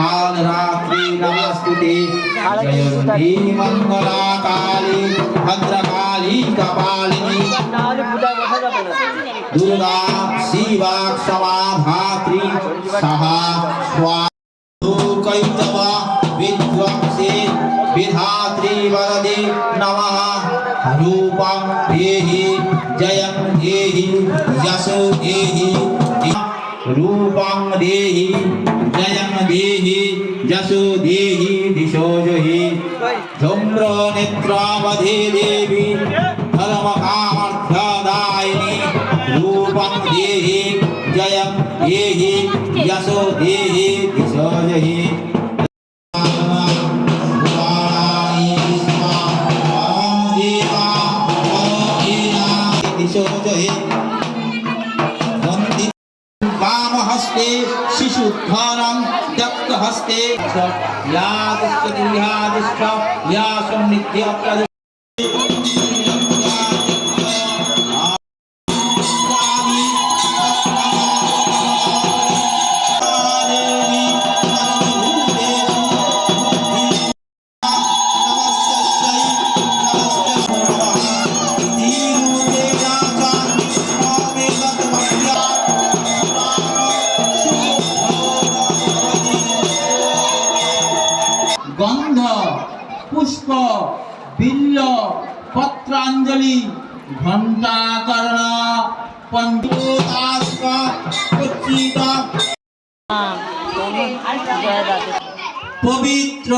कालरात्रि नमस्तुते जयन्ती मङ्गला काली भद्रकाली कपालिनी। दुर्गा शिवा क्षमा धात्री सहा स्वा कैतव विद्वंसे विधात्री वरदे नमः। रूपं देहि जयं देहि यशो देहि। रूपं देहि जयं देहि यशो देहि दिशो जहि धूम्र नेत्रावधे देवी धर्मकामर्थदायिनी रूपं देहि जयं देहि यशो देहि दिशो जहि वामहस्ते शिशु धारण दक्त हस्ते या दुष्कृतिं या दुष्ट या सन्निध्य পুষ্প, বিল্ল, পত্রাঞ্জলি ঘণ্টাকর্ণ পঞ্চতাস্ক উচ্চিত পবিত্র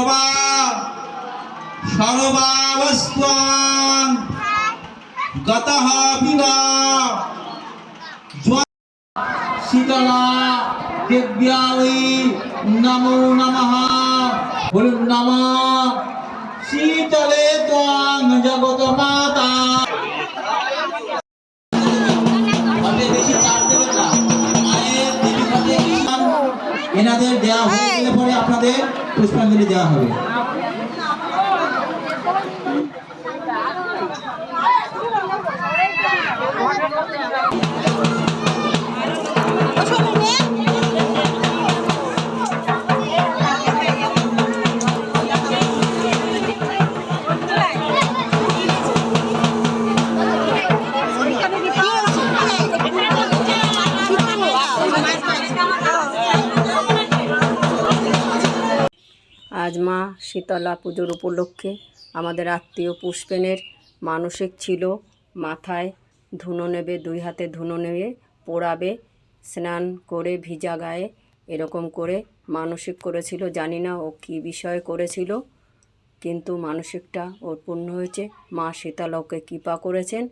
সর্বাবস্থান, গতঃ বিবা শীতলা দেব্যাই নমো নমঃ। বলুন, নম। শীতলে ত্বং জগত মাতা। এনাদের দেওয়া হয়ে। গেলে পরে আপনাদের পুষ্পাঞ্জলি দেওয়া হবে। আজ মা শীতলা পুজোর উপলক্ষে আমাদের আত্মীয় পুষ্পেনের মানসিক ছিল মাথায় ধুনো নেবে, দুই হাতে ধুনো নেবে পোড়াবে, স্নান করে ভিজা গায়ে এরকম করে মানসিক করেছিল। জানি না ও কী বিষয়ে করেছিল, কিন্তু মানসিকটা ওর পূর্ণ হয়েছে। মা শীতলা ওকে কৃপা করেছেন,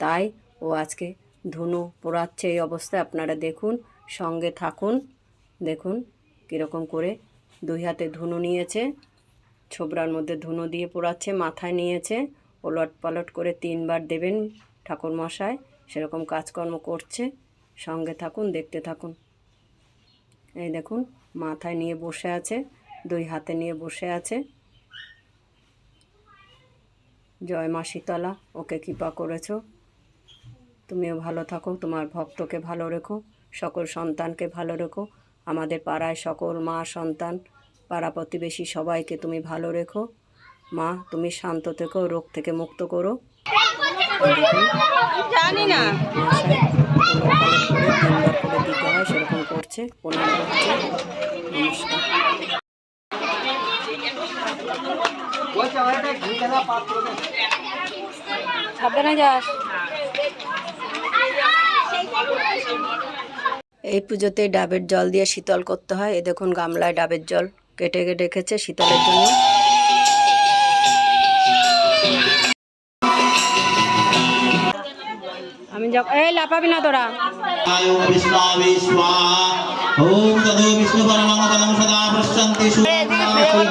তাই ও আজকে ধুনো পোড়াচ্ছে এই অবস্থায়। আপনারা দেখুন, সঙ্গে থাকুন, দেখুন কীরকম করে দুই হাতে ধুনো নিয়েছে। ছোবরার মধ্যে ধুনো দিয়ে পোড়াচ্ছে, মাথায় নিয়েছে। ওলট পালট করে তিনবার দেবেন ঠাকুর মশাই সেরকম কাজকর্ম করছে। সঙ্গে থাকুন, দেখতে থাকুন। এই দেখুন, মাথায় নিয়ে বসে আছে, দুই হাতে নিয়ে বসে আছে। জয় মা শীতলা, ওকে কৃপা করেছ। তুমিও ভালো থাকো, তোমার ভক্তকে ভালো রেখো, সকল সন্তানকে ভালো রেখো। আমাদের পাড়ায় সকল মা সন্তান পাড়া প্রতিবেশী সবাইকে তুমি ভালো রেখো। মা তুমি শান্ত থেকো রোগ থেকে মুক্ত করো। জানি না। দিতে হয় সেরকম করছে প্রণাম করছে নমস্কার সাবধানে যাস। এই পুজোতে ডাবের জল দিয়ে শীতল করতে হয়। এ দেখুন গামলায় ডাবের জল কেটে কেটে রেখেছে শীতলের জন্য। আমি যাব এই লাপাবি না তোরা।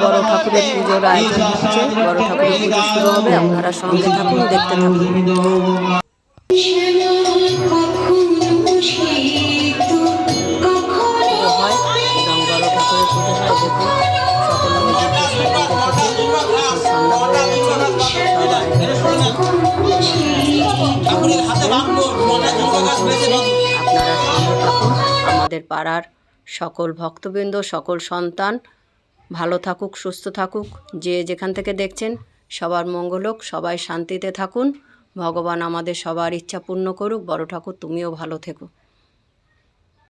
বড় ঠাকুরের বড় ঠাকুরের আপনারা সঙ্গে থাকুন দেখতে থাকুন। আমাদের পাড়ার সকল ভক্তবৃন্দ, সকল সন্তান, ভালো থাকুক, সুস্থ থাকুক, যে যেখান থেকে দেখছেন, সবার মঙ্গল হোক, সবাই শান্তিতে থাকুন। ভগবান আমাদের সবার ইচ্ছা পূর্ণ করুক। বড় ঠাকুর, তুমিও ভালো থেকো।